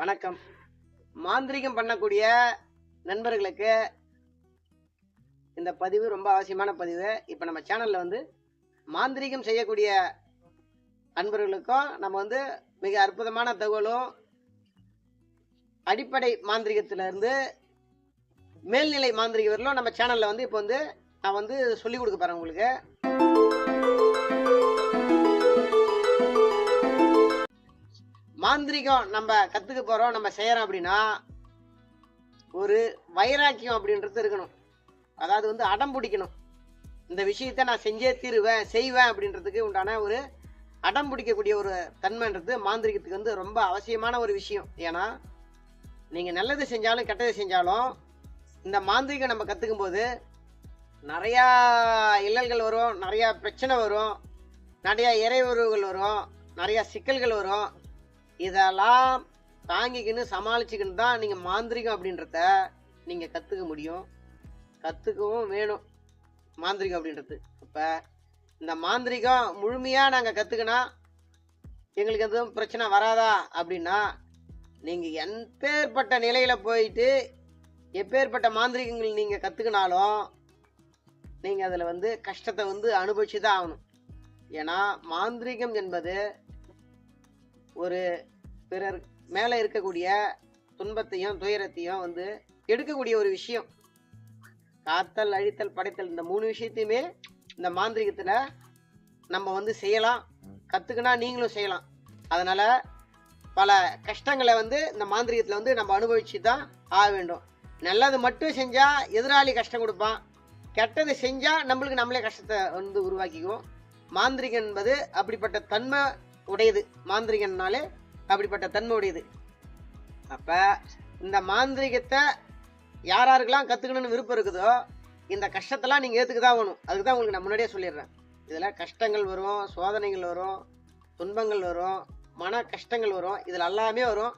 வணக்கம். மாந்திரீகம் பண்ணக்கூடிய நண்பர்களுக்கு இந்த பதிவு ரொம்ப அவசியமான பதிவு. இப்போ நம்ம சேனலில் வந்து மாந்திரீகம் செய்யக்கூடிய அன்பர்களுக்கும் நம்ம வந்து மிக அற்புதமான தகவலும் அடிப்படை மாந்திரிகத்திலிருந்து மேல்நிலை மாந்திரிக வரலும் நம்ம சேனலில் வந்து இப்போ வந்து நான் வந்து சொல்லிக் கொடுக்க போகிறேன் உங்களுக்கு. மாந்திரிகம் நம்ம கற்றுக்க போகிறோம் நம்ம செய்கிறோம் அப்படின்னா ஒரு வைராக்கியம் அப்படின்றது இருக்கணும். அதாவது வந்து அடம் பிடிக்கணும். இந்த விஷயத்த நான் செஞ்சே தீருவேன் செய்வேன் அப்படின்றதுக்கு உண்டான ஒரு அடம் பிடிக்கக்கூடிய ஒரு தன்மைன்றது மாந்திரிகத்துக்கு வந்து ரொம்ப அவசியமான ஒரு விஷயம். ஏன்னா நீங்கள் நல்லது செஞ்சாலும் கெட்டது செஞ்சாலும் இந்த மாந்திரிகம் நம்ம கற்றுக்கும் போது நிறையா இல்லல்கள் வரும் நிறையா பிரச்சனை வரும் நிறையா இறைவுறவுகள் வரும் நிறையா சிக்கல்கள் வரும். இதெல்லாம் தாங்கிக்கின்னு சமாளிச்சுக்கின்னு தான் நீங்கள் மாந்திரிகம் அப்படின்றத நீங்கள் கற்றுக்க முடியும். கற்றுக்கவும் வேணும் மாந்திரிகம் அப்படின்றது. இப்போ இந்த மாந்திரிகம் முழுமையாக நாங்கள் கற்றுக்கினா எங்களுக்கு எதுவும் பிரச்சனை வராதா அப்படின்னா நீங்கள் எப்பேற்பட்ட நிலையில் போயிட்டு எப்பேற்பட்ட மாந்திரிகங்கள் நீங்கள் கற்றுக்கினாலும் நீங்கள் அதில் வந்து கஷ்டத்தை வந்து அனுபவிச்சு தான் ஆகணும். ஏன்னா மாந்திரிகம் என்பது ஒரு பிறர் மேலே இருக்கக்கூடிய துன்பத்தையும் துயரத்தையும் வந்து எடுக்கக்கூடிய ஒரு விஷயம். காத்தல் அழித்தல் படைத்தல் இந்த மூணு விஷயத்தையுமே இந்த மாந்திரிகத்தில் நம்ம வந்து செய்யலாம். கற்றுக்கினா நீங்களும் செய்யலாம். அதனால் பல கஷ்டங்களை வந்து இந்த மாந்திரிகத்தில் வந்து நம்ம அனுபவிச்சு தான் ஆக வேண்டும். நல்லது மட்டும் செஞ்சால் எதிராளி கஷ்டம் கொடுப்பான். கெட்டது செஞ்சால் நம்மளுக்கு நம்மளே கஷ்டத்தை வந்து உருவாக்கிக்குவோம். மாந்திரிகம் என்பது அப்படிப்பட்ட தன்மை உடையது. மாந்திரிகன்னாலே அப்படிப்பட்ட தன்மை உடையது அப்போ இந்த மாந்திரிகத்தை யார் யாருக்கெல்லாம் கற்றுக்கணும்னு விருப்பம் இருக்குதோ இந்த கஷ்டத்தெல்லாம் நீங்கள் ஏற்றுக்க தான் வேணும் அதுக்கு தான் உங்களுக்கு நான் முன்னாடியே சொல்லிடுறேன். இதில் கஷ்டங்கள் வரும் சோதனைகள் வரும் துன்பங்கள் வரும் மன கஷ்டங்கள் வரும் இதில் எல்லாமே வரும்.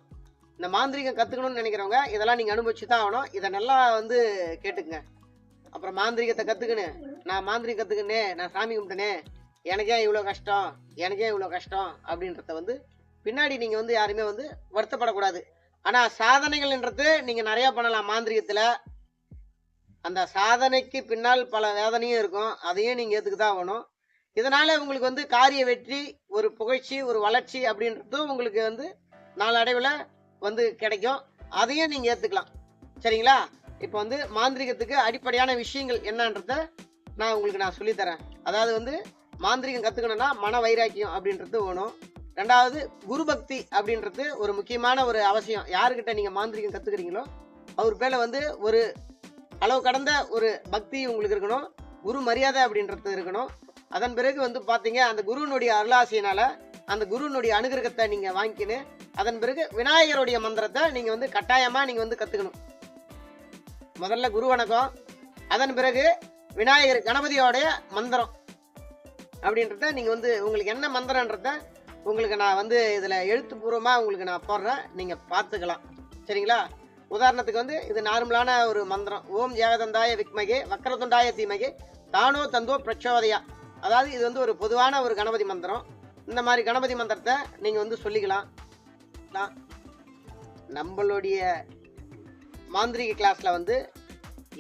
இந்த மாந்திரிகம் கற்றுக்கணும்னு நினைக்கிறவங்க இதெல்லாம் நீங்கள் அனுபவிச்சு தான் ஆகணும். இதை நல்லா வந்து கேட்டுக்குங்க. அப்புறம் மாந்திரிகத்தை கற்றுக்கின்னு நான் மாந்திரிகம் கற்றுக்கினே நான் சாமி கும்பிட்டனே எனக்கே இவ்வளோ கஷ்டம் எனக்கே இவ்வளோ கஷ்டம் அப்படின்றத வந்து பின்னாடி நீங்கள் வந்து யாருமே வந்து வருத்தப்படக்கூடாது. ஆனால் சாதனைகள்ன்றது நீங்கள் நிறையா பண்ணலாம் மாந்திரிகத்தில். அந்த சாதனைக்கு பின்னால் பல வேதனையும் இருக்கும். அதையும் நீங்கள் ஏற்றுக்கு தான் ஆகணும். இதனால் உங்களுக்கு வந்து காரிய வெற்றி ஒரு புகழ்ச்சி ஒரு வளர்ச்சி அப்படின்றதும் உங்களுக்கு வந்து நாளடைவில் வந்து கிடைக்கும். அதையும் நீங்கள் ஏற்றுக்கலாம் சரிங்களா? இப்போ வந்து மாந்திரிகத்துக்கு அடிப்படையான விஷயங்கள் என்னன்றத நான் உங்களுக்கு நான் சொல்லித்தரேன். அதாவது வந்து மாந்திரிகம் கற்றுக்கணும்னா மன வைராக்கியம் அப்படின்றது வேணும். ரெண்டாவது குரு பக்தி அப்படின்றது ஒரு முக்கியமான ஒரு அவசியம். யாருக்கிட்ட நீங்கள் மாந்திரிகம் கற்றுக்கிறீங்களோ அவர் பேரில் வந்து ஒரு அளவு கடந்த ஒரு பக்தி உங்களுக்கு இருக்கணும். குரு மரியாதை அப்படின்றது இருக்கணும். அதன் பிறகு வந்து பார்த்தீங்க அந்த குருவினுடைய அருளாசையினால் அந்த குருவினுடைய அனுகிரகத்தை நீங்கள் வாங்கிக்கின்னு அதன் பிறகு விநாயகருடைய மந்திரத்தை நீங்கள் வந்து கட்டாயமாக நீங்கள் வந்து கற்றுக்கணும் முதல்ல குரு வணக்கம். அதன் பிறகு விநாயகர் கணபதியோடைய மந்திரம் அப்படின்றத நீங்கள் வந்து உங்களுக்கு என்ன மந்திரன்றத உங்களுக்கு நான் வந்து இதில் எழுத்துப்பூர்வமாக உங்களுக்கு நான் போடுறேன். நீங்கள் பார்த்துக்கலாம். சரிங்களா? உதாரணத்துக்கு வந்து இது நார்மலான ஒரு மந்திரம். ஓம் ஏகதந்தாய விக்மகே வக்கரதுண்டாய தீமகே தானோ தந்தோ பிரச்சோதயா. அதாவது இது வந்து ஒரு பொதுவான ஒரு கணபதி மந்திரம். இந்த மாதிரி கணபதி மந்திரத்தை நீங்கள் வந்து சொல்லிக்கலாம். நான் நம்மளுடைய மாந்திரிக கிளாஸில் வந்து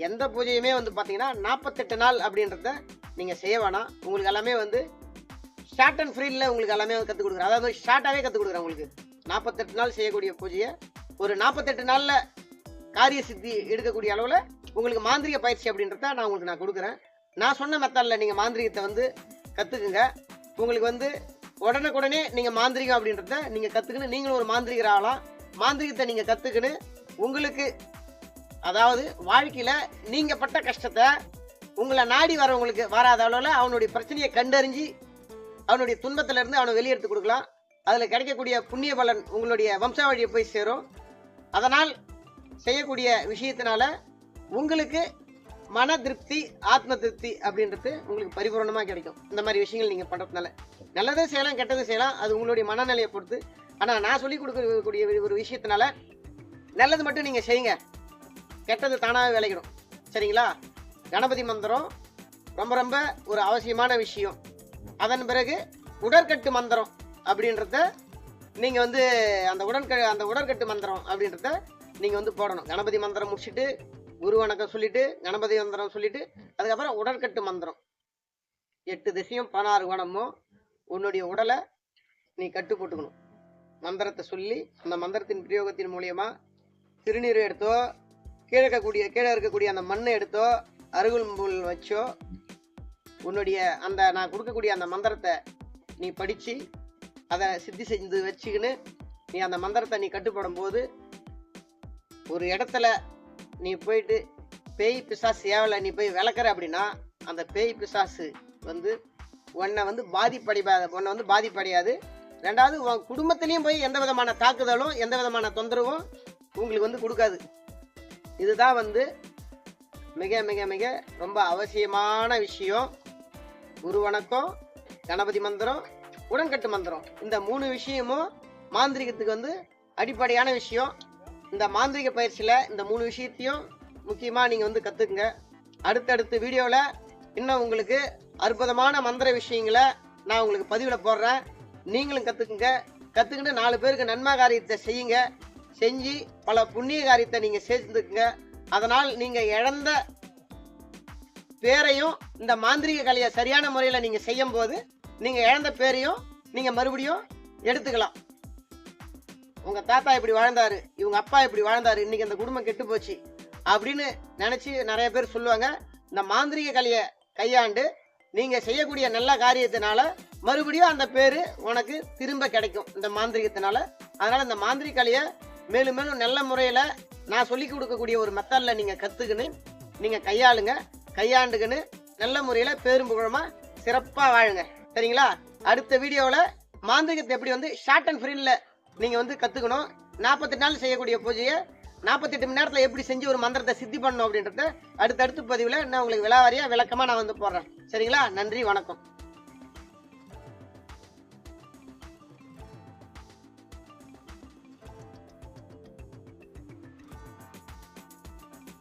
எந்த பூஜையுமே வந்து பார்த்தீங்கன்னா நாற்பத்தெட்டு நாள் அப்படின்றத நீங்கள் செய்ய வேணாம். உங்களுக்கு எல்லாமே வந்து ஷார்ட் அண்ட் ஃப்ரீல உங்களுக்கு எல்லாமே கற்றுக் கொடுக்குறேன். அதாவது ஷார்ட்டாகவே கற்றுக் கொடுக்குறேன் உங்களுக்கு. நாற்பத்தெட்டு நாள் செய்யக்கூடிய பூஜையை. ஒரு நாற்பத்தெட்டு நாளில் காரிய சித்தி எடுக்கக்கூடிய அளவில் உங்களுக்கு மாந்திரிக பயிற்சி அப்படின்றத நான் உங்களுக்கு நான் கொடுக்குறேன். நான் சொன்ன மெத்தடில் நீங்கள் மாந்திரிகத்தை வந்து கற்றுக்குங்க உங்களுக்கு வந்து உடனுக்குடனே நீங்கள் மாந்திரிகம் அப்படின்றத நீங்கள் கற்றுக்கின்னு நீங்களும் ஒரு மாந்திரிகர் ஆகலாம். மாந்திரிகத்தை நீங்கள் கற்றுக்கின்னு உங்களுக்கு அதாவது வாழ்க்கையில் நீங்கள் பட்ட கஷ்டத்தை உங்களை நாடி வரவங்களுக்கு வராத அளவில் அவனுடைய பிரச்சனையை கண்டறிஞ்சு அவனுடைய துன்பத்திலிருந்து அவனை வெளியெடுத்து கொடுக்கலாம். அதில் கிடைக்கக்கூடிய புண்ணிய பலன் உங்களுடைய வம்சாவழியை போய் சேரும். அதனால் செய்யக்கூடிய விஷயத்தினால உங்களுக்கு மன திருப்தி ஆத்ம திருப்தி அப்படின்றது உங்களுக்கு பரிபூரணமாக கிடைக்கும். இந்த மாதிரி விஷயங்கள் நீங்கள் பண்ணுறதுனால நல்லதே செய்யலாம் கெட்டது செய்யலாம் அது உங்களுடைய மனநிலையை பொறுத்து. ஆனால் நான் சொல்லிக் கொடுக்கக்கூடிய ஒரு விஷயத்தினால நல்லது மட்டும் நீங்கள் செய்யுங்க. கெட்டது தானாகவே விளையிடும் சரிங்களா? கணபதி மந்திரம் ரொம்ப ரொம்ப ஒரு அவசியமான விஷயம். அதன் பிறகு உடற்கட்டு மந்திரம் அப்படின்றத நீங்கள் வந்து அந்த உடன்க அந்த உடற்கட்டு மந்திரம் அப்படின்றத நீங்கள் வந்து போடணும். கணபதி மந்திரம் முடிச்சுட்டு குரு வணக்கம் சொல்லிட்டு கணபதி மந்திரம் சொல்லிட்டு அதுக்கப்புறம் உடற்கட்டு மந்திரம். எட்டு திசையும் பதினாறு குணமும் உன்னுடைய உடலை நீ கட்டு போட்டுக்கணும். மந்திரத்தை சொல்லி அந்த மந்திரத்தின் பிரயோகத்தின் மூலியமா திருநீர் எடுத்தோ கீழே இருக்கக்கூடிய கீழே இருக்கக்கூடிய அந்த மண்ணை எடுத்தோ அருகும்புல் வச்சோ உன்னுடைய அந்த நான் கொடுக்கக்கூடிய அந்த மந்திரத்தை நீ படித்து அதை சித்தி செஞ்சு வச்சுக்கின்னு நீ அந்த மந்திரத்தை நீ கட்டுப்படும் போது ஒரு இடத்துல நீ போயிட்டு பேய் பிசாசு ஏவலை நீ போய் விளக்குற அப்படின்னா அந்த பேய் பிசாசு வந்து உன்னை வந்து பாதிப்படையாத உன்னை வந்து பாதிப்படையாது. ரெண்டாவது உன் குடும்பத்திலையும் போய் எந்த விதமான தாக்குதலும் எந்த விதமான தொந்தரவும் உங்களுக்கு வந்து கொடுக்காது. இதுதான் வந்து மிக மிக மிக ரொம்ப அவசியமான விஷயம். குரு வணக்கம் கணபதி மந்திரம் உடன்கட்டு மந்திரம். இந்த மூணு விஷயமும் மாந்திரிகத்துக்கு வந்து அடிப்படையான விஷயம். இந்த மாந்திரிக பயிற்சியில் இந்த மூணு விஷயத்தையும் முக்கியமாக நீங்கள் வந்து கற்றுக்குங்க அடுத்தடுத்த வீடியோவில் இன்னும் உங்களுக்கு அற்புதமான மந்திர விஷயங்களை நான் உங்களுக்கு பதிவில் போடுறேன். நீங்களும் கற்றுக்குங்க கற்றுக்கிட்டு நாலு பேருக்கு நன்மை காரியத்தை செய்யுங்க. செஞ்சு பல புண்ணிய காரியத்தை நீங்கள் சேர்த்துக்குங்க. அதனால் நீங்கள் இழந்த பேரையும் இந்த மாந்திரிக கலையை சரியான முறையில் நீங்கள் செய்யும் போது நீங்கள் இழந்த பேரையும் நீங்கள் மறுபடியும் எடுத்துக்கலாம். உங்கள் தாத்தா இப்படி வாழ்ந்தாரு இவங்க அப்பா இப்படி வாழ்ந்தாரு இன்னைக்கு அந்த குடும்பம் கெட்டு போச்சு அப்படின்னு நினச்சி நிறைய பேர் சொல்லுவாங்க. இந்த மாந்திரிக கலையை கையாண்டு நீங்கள் செய்யக்கூடிய நல்ல காரியத்தினால மறுபடியும் அந்த பேர் உனக்கு திரும்ப கிடைக்கும் இந்த மாந்திரிகத்தினால. அதனால் இந்த மாந்திரிக கலையை மேலும் மேலும் நல்ல முறையில் நான் சொல்லி கொடுக்கக்கூடிய ஒரு மெத்தடில் நீங்கள் கத்துக்கின்னு நீங்கள் கையாளுங்க. கையாண்டுக்கின்னு நல்ல முறையில் பேரும் சிறப்பாக வாழுங்க. சரிங்களா? அடுத்த வீடியோவில் மாந்திரிகத்தை எப்படி வந்து ஷார்ட் அண்ட் ஃப்ரீல நீங்கள் வந்து கற்றுக்கணும் நாற்பத்தெட்டு நாள் செய்யக்கூடிய பூஜையை நாற்பத்தெட்டு மணி நேரத்தில் எப்படி செஞ்சு ஒரு மந்திரத்தை சித்தி பண்ணணும் அப்படின்றத அடுத்தடுத்து பதிவில் நான் உங்களுக்கு விலாவாரியாக விளக்கமாக நான் வந்து போடுறேன். சரிங்களா? நன்றி வணக்கம்.